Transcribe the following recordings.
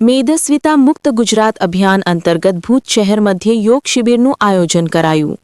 મેદસ્વિતા મુક્ત ગુજરાત અભિયાન અંતર્ગત ભૂત શહેર મધ્યે યોગ શિબિરનું આયોજન કરાયું.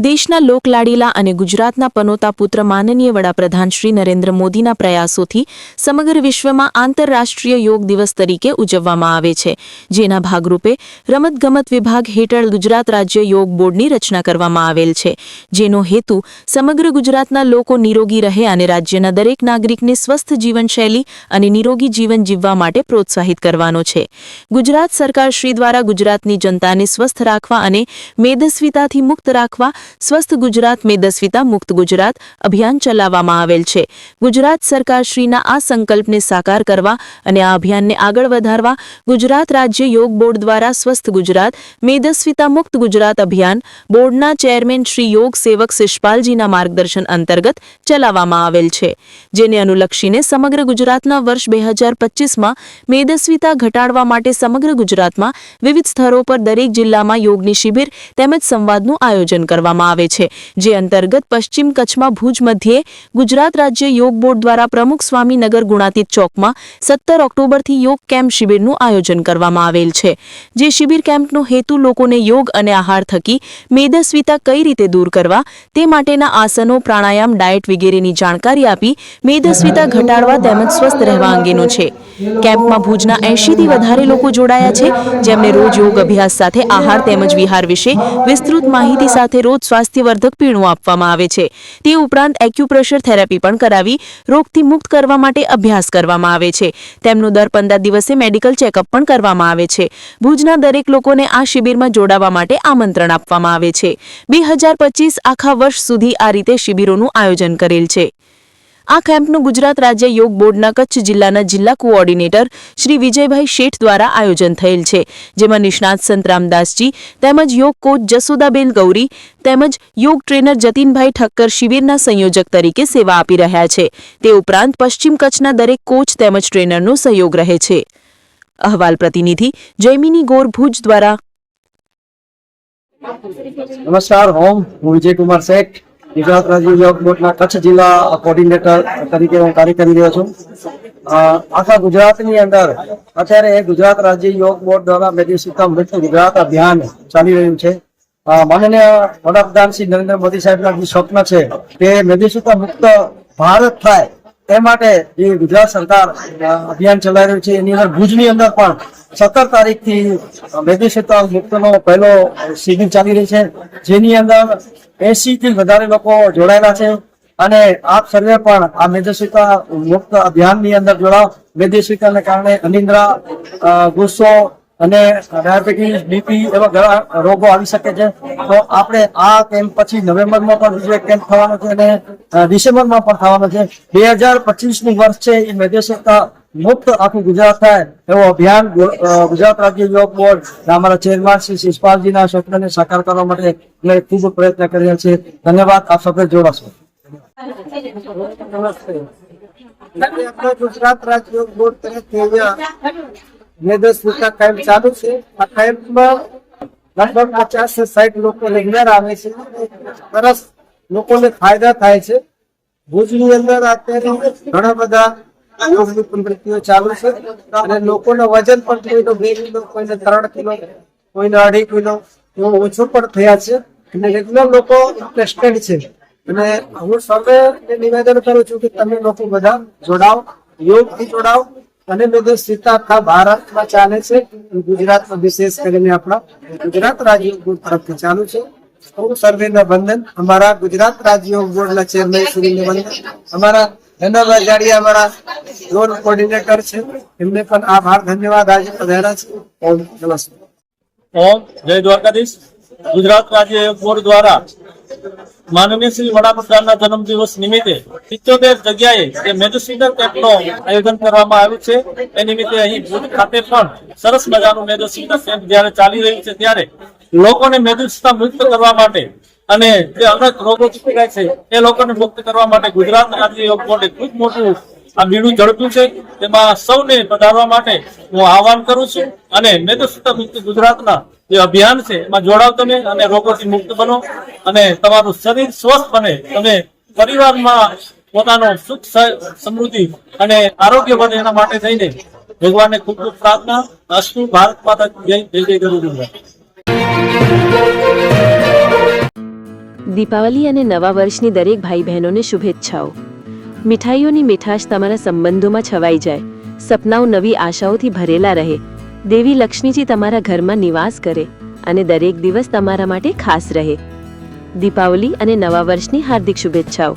દેશના લોકલાડીલા અને ગુજરાતના પનોતા પુત્ર માનનીય વડાપ્રધાન શ્રી નરેન્દ્ર મોદીના પ્રયાસોથી સમગ્ર વિશ્વમાં આંતરરાષ્ટ્રીય યોગ દિવસ તરીકે ઉજવવામાં આવે છે. જેના ભાગરૂપે રમતગમત વિભાગ હેઠળ ગુજરાત રાજ્ય યોગ બોર્ડની રચના કરવામાં આવેલ છે. જેનો હેતુ સમગ્ર ગુજરાતના લોકો નિરોગી રહે અને રાજ્યના દરેક નાગરિકને સ્વસ્થ જીવનશૈલી અને નિરોગી જીવન જીવવા માટે પ્રોત્સાહિત કરવાનો છે. ગુજરાત સરકાર શ્રી દ્વારા ગુજરાતની જનતાને સ્વસ્થ રાખવા અને મેદસ્વીતાથી મુક્ત રાખવા સ્વસ્થ ગુજરાત મેદસ્વીતા મુક્ત ગુજરાત અભિયાન ચલાવવામાં આવેલ છે. ગુજરાત સરકારશ્રીના આ સંકલ્પને સાકાર કરવા અને આ અભિયાનને આગળ વધારવા ગુજરાત રાજ્ય યોગ બોર્ડ દ્વારા સ્વસ્થ ગુજરાત મેદસ્વીતા મુક્ત ગુજરાત અભિયાન બોર્ડના ચેરમેન શ્રી યોગ સેવક શિષપાલજીના માર્ગદર્શન અંતર્ગત ચલાવવામાં આવેલ છે. જેને અનુલક્ષીને સમગ્ર ગુજરાતના વર્ષ બે હજાર પચીસમાં મેદસ્વીતા ઘટાડવા માટે સમગ્ર ગુજરાતમાં વિવિધ સ્થળો પર દરેક જિલ્લામાં યોગની શિબિર તેમજ સંવાદનું આયોજન કરવામાં આવે છે, જે અંતર્ગત પશ્ચિમ કચ્છમાં ભુજ મધ્યે ગુજરાત રાજ્ય યોગ બોર્ડ દ્વારા પ્રમુખ સ્વામીનગર ગુણાતીત ચોકમાં સત્તર ઓક્ટોબરથી યોગ કેમ્પ શિબિરનું આયોજન કરવામાં આવેલ છે, જે શિબિર કેમ્પનો હેતુ લોકોને યોગ અને આહાર થકી મેદસ્વીતા કઈ રીતે દૂર કરવા તે માટેના આસનો, પ્રાણાયામ, ડાયટ વગેરેની જાણકારી આપી મેદસ્વીતા ઘટાડવા તેમજ સ્વસ્થ રહેવા અંગેનો છે. કેમ્પમાં ભુજના એંશીથી વધારે લોકો જોડાયા છે, જેમને રોજ યોગ અભ્યાસ સાથે આહાર તેમજ વિહાર વિશે વિસ્તૃત માહિતી સાથે રોજ સ્વાસ્થ્યવર્ધક પીણું આપવામાં આવે છે. તે ઉપરાંત એક્યુપ્રેશર થેરાપી પણ કરાવી રોગથી મુક્ત કરવા માટે અભ્યાસ કરવામાં આવે છે. તેમનું દર પંદર દિવસે મેડિકલ ચેકઅપ પણ કરવામાં આવે છે. ભુજના દરેક લોકોને આ શિબિરમાં જોડાવા માટે આમંત્રણ આપવામાં આવે છે. બે હજાર પચીસ આખા વર્ષ સુધી આ રીતે શિબિરોનું આયોજન કરેલ છે. આ કેમ્પનું ગુજરાત રાજ્ય યોગ બોર્ડના કચ્છ જિલ્લાના જિલ્લા કોઓર્ડિનેટર શ્રી વિજયભાઈ શેઠ દ્વારા આયોજન થયેલ છે. જેમાં નિષ્ણાત સંતરામદાસજી તેમજ યોગ કોચ જસોદાબેન ગૌરી તેમજ યોગ ટ્રેનર જતીનભાઈ ઠક્કર શિબિરના સંયોજક તરીકે સેવા આપી રહ્યા છે. તે ઉપરાંત પશ્ચિમ કચ્છના દરેક કોચ તેમજ ટ્રેનરનો સહયોગ રહે છે. અહવાલ પ્રતિનિધિ જયમિની ગોર ભુજ દ્વારા. નમસ્કાર, હું વિજયકુમાર શેઠ. ગુજરાત રાજ્ય યોગ બોર્ડના કચ્છ જિલ્લા કોર્ડિનેટર તરીકે હું કાર્ય કરી રહ્યો છું. આખા ગુજરાતની અંદર અત્યારે ગુજરાત રાજ્ય યોગ બોર્ડ દ્વારા મેડિસિતા મુક્ત ગુજરાત અભિયાન ચાલી રહ્યું છે. માનનીય વડાપ્રધાન શ્રી નરેન્દ્ર મોદી સાહેબના જે સ્વપ્ન છે તે મેદિસિતા મુક્ત ભારત થાય તે માટે જે ગુજરાત સરકાર અભિયાન ચલાવી રહ્યું છે, એની અંદર ભુજની અંદર પણ સત્તર તારીખથી મેડિસિતા મુક્તનો પહેલો શિબિર ચાલી રહી છે, જેની અંદર એસી થી વધારે લોકો જોડાયેલા છે. અને આપ સર્વે પણ આ મેદસ્વીતા મુક્ત અભિયાનની અંદર જોડાવ મેદસ્વીતાને કારણે અનિદ્રા ગુસ્સો અને ડાયાબિટીસ બીપી એવા ઘણા રોગો આવી શકે છે. તો આપણે આ કેમ્પ પછી નવેમ્બરમાં પણ બીજો એક કેમ્પ થવાનો છે અને ડિસેમ્બરમાં પણ થવાનો છે. બે હજાર પચીસનું વર્ષ છે, એ મેદસ્વીતા મુક્ત આખું ગુજરાત થાય એવો અભિયાન ગુજરાત રાજ્ય યોગ બોર્ડ અમારા ચેરમેન શ્રી શિષપાલજીના સ્વપ્નને સાકાર કરવા માટે અમે ખૂબ પ્રયત્ન કરી રહ્યા છીએ ધન્યવાદ, આપ સૌને જોડાશો નમસ્તે ગુજરાત રાજ્ય યોગ બોર્ડ તરફથી અહીંયા મેદસ્વીતા કેમ્પ ચાલુ છે. આ કેમ્પમાં લગભગ પચાસથી સાઠ લોકો રેગ્યુલર આવે છે. સરસ લોકોને ફાયદા થાય છે. ભુજની અંદર અત્યારે ઘણા બધા યોગની પ્રવૃત્તિઓ ચાલુ છે. અને લોકોનો વજન પણ કોઈનો બે કિલો, કોઈને ત્રણ કિલો, કોઈને અઢી કિલો ઓછું પણ થયા છે. અને રેગ્યુલર લોકો ઇન્ટરેસ્ટેડ છે. અને હું સર્વે નિવેદન કરું છું કે તમે લોકો બધા જોડાવ યોગથી જોડાવ અને બધું સીતા આખા ભારતમાં ચાલે છે ગુજરાતમાં વિશેષ કરીને આપણા ગુજરાત રાજ્ય બોર્ડ તરફથી ચાલુ છે. હું સર્વેના વંદન, અમારા ગુજરાત રાજ્ય યોગ બોર્ડના ચેરમેન શ્રીને વંદન, અમારા ધન્યવાદ જાડિયા અમારા ઝોન કોર્ડિનેટર છે. એમને પણ આભાર, ધન્યવાદ. આજે પધાર્યા છે. ઓમ નમસ્તે ઓમ, જય દ્વારકાધીશ. ગુજરાત રાજ્ય યોગ બોર્ડ દ્વારા માનનીય શ્રી વડાપ્રધાનના જન્મદિવસ નિમિત્તે સિત્યોતેર જગ્યાએ જે કેમ્પનું આયોજન કરવામાં આવ્યું છે. એ નિમિત્તે અહીં ભુજ ખાતે પણ સરસ મજાનું મેદસ્વીટર કેમ્પ જયારે ચાલી રહ્યું છે ત્યારે લોકોને મેદસ્વીતા મુક્ત કરવા માટે અને જે અનેક રોગો ચૂકી છે, એ લોકોને મુક્ત કરવા માટે ગુજરાત રાજ્ય બોર્ડે ખૂબ મોટું આ બીડું ઝડપ્યું છે. તેમાં સૌને પધારવા માટે હું આહવાન કરું છું અને મેદસ્વીતા મુક્ત ગુજરાતના જે અભિયાન છે, એમાં જોડાવ તમે અને રોગોથી મુક્ત બનો અને તમારું શરીર સ્વસ્થ બને. તમે પરિવારમાં પોતાનો સુખ સમૃદ્ધિ અને આરોગ્ય બને એના માટે થઈને ભગવાનને ખૂબ ખૂબ પ્રાર્થના. અસ્તુ ભારત માતા જય જય ગરુડ દીપાવલી અને નવા વર્ષની દરેક ભાઈ બહેનોને શુભેચ્છાઓ. મીઠાઈઓની મીઠાશ તમારા સંબંધોમાં છવાઈ જાય. સપનાઓ નવી આશાઓથી ભરેલા રહે. દેવી લક્ષ્મીજી તમારા ઘરમાં નિવાસ કરે અને દરેક દિવસ તમારા માટે ખાસ રહે. દીપાવલી અને નવા વર્ષની હાર્દિક શુભેચ્છાઓ.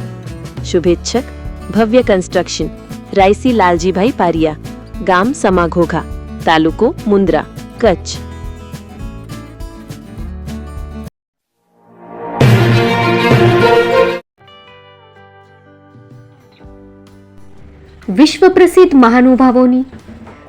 શુભેચ્છક, ભવ્ય કન્સ્ટ્રક્શન રાયસી લાલજીભાઈ પારિયા, ગામ સમાઘોઘા, તાલુકો મુન્દ્રા કચ્છ. વિશ્વ પ્રસિદ્ધ મહાનુભાવોની